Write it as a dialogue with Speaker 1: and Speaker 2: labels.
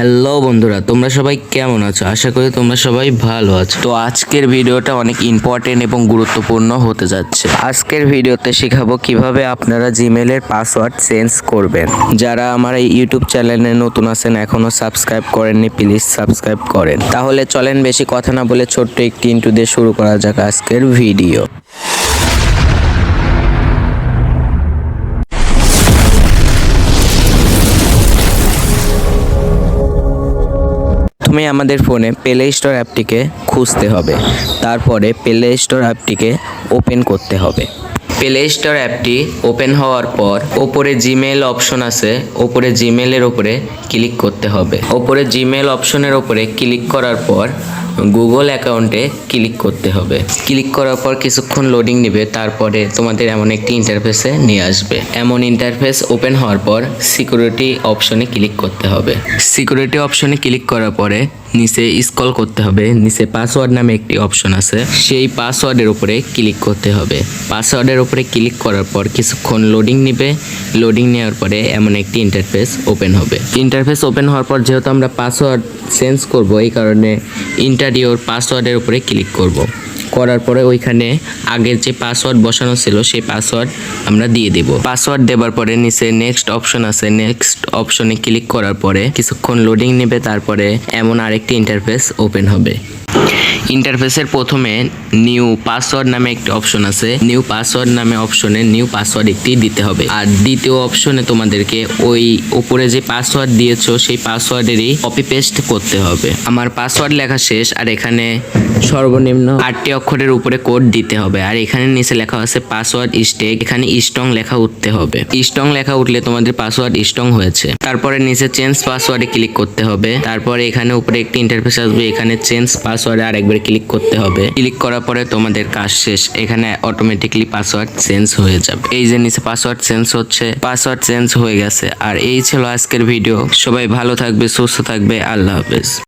Speaker 1: Hello বন্ধুরা, তোমরা সবাই কেমন আছো? আশা করি তোমরা সবাই ভালো আছো। তো আজকের ভিডিওটা অনেক ইম্পর্টেন্ট এবং গুরুত্বপূর্ণ হতে যাচ্ছে। আজকের ভিডিওতে শেখাবো কীভাবে আপনারা জিমেলের পাসওয়ার্ড চেঞ্জ করবেন। যারা আমার এই ইউটিউব চ্যানেলে নতুন আছেন, এখনও সাবস্ক্রাইব করেননি প্লিজ সাবস্ক্রাইব করেন। তাহলে চলেন বেশি কথা না বলে ছোট্ট একটি ইন্টু দিয়ে শুরু করা যাক আজকের ভিডিও প্রথমে আমাদের ফোনে প্লে স্টোর অ্যাপটিকে খুঁজতে হবে। তারপরে প্লে স্টোর অ্যাপটিকে ওপেন করতে হবে। প্লে স্টোর অ্যাপটি ওপেন হওয়ার পর ওপরে জিমেল অপশন আছে, ওপরে জিমেলের ওপরে ক্লিক করতে হবে। ওপরে জিমেল অপশনের ওপরে ক্লিক করার পর গুগল অ্যাকাউন্টে ক্লিক করতে হবে। ক্লিক করার পর কিছুক্ষণ লোডিং নেবে, তারপরে তোমাদের এমন একটি ইন্টারফেসে নিয়ে আসবে। এমন ইন্টারফেস ওপেন হওয়ার পর সিকিউরিটি অপশনে ক্লিক করতে হবে। সিকিউরিটি অপশনে ক্লিক করার পরে নিচে স্কল করতে হবে। নিচে পাসওয়ার্ড নামে একটি অপশন আছে। সেই পাসওয়ার্ডের উপরে ক্লিক করতে হবে। পাসওয়ার্ডের উপরে ক্লিক করার পর কিছুক্ষণ লোডিং নেবে। লোডিং নেওয়ার পরে এমন একটি ইন্টারফেস ওপেন হবে। ইন্টারফেস ওপেন হওয়ার পর যেহেতু আমরা পাসওয়ার্ড চেঞ্জ করব, এই কারণে ইন্টারিওর পাসওয়ার্ডের উপরে ক্লিক করব। করার পরে ওইখানে আগের যে পাসওয়ার্ড বসানো ছিল, সেই পাসওয়ার্ড আমরা দিয়ে দিব। পাসওয়ার্ড দেওয়ার পরে নিচে নেক্সট অপশন আছে। নেক্সট অপশনে ক্লিক করার পরে কিছুক্ষণ লোডিং নেবে, তারপরে এমন আরেকটি ইন্টারফেস ওপেন হবে। ইন্টারফেসের প্রথমে নিউ পাসওয়ার্ড নামে একটি অপশন আছে। নিউ পাসওয়ার্ড নামে অপশনে নিউ পাসওয়ার্ড একটি দিতে হবে। আর দ্বিতীয় অপশনে তোমাদেরকে ওই উপরে যে পাসওয়ার্ড দিয়েছ, সেই পাসওয়ার্ডেরই কপি পেস্ট করতে হবে। আমার পাসওয়ার্ড লেখা শেষ, আর এখানে সর্বনিম্ন আটটি অক্ষরের উপরে কোড দিতে হবে। আর এখানে নিচে লেখা আছে পাসওয়ার্ড স্টেক এখানে স্ট্রং লেখা উঠতে হবে। স্ট্রং লেখা উঠলে তোমাদের পাসওয়ার্ড স্ট্রং হয়েছে। তারপরে নিচে চেঞ্জ পাসওয়ার্ডে ক্লিক করতে হবে। তারপরে এখানে উপরে একটি ইন্টারফেস আসবে, এখানে চেঞ্জ পাসওয়ার্ডে আরেকবার ক্লিক করতে হবে। ক্লিক করার পরে তোমাদের কাজ শেষ। এখানে অটোমেটিকলি পাসওয়ার্ড চেঞ্জ হয়ে যাবে। এই যে নিচে পাসওয়ার্ড চেঞ্জ হচ্ছে পাসওয়ার্ড চেঞ্জ হয়ে গেছে। আর এই ছিল আজকের ভিডিও সবাই ভালো থাকবে, সুস্থ থাকবে। আল্লাহ হাফেজ।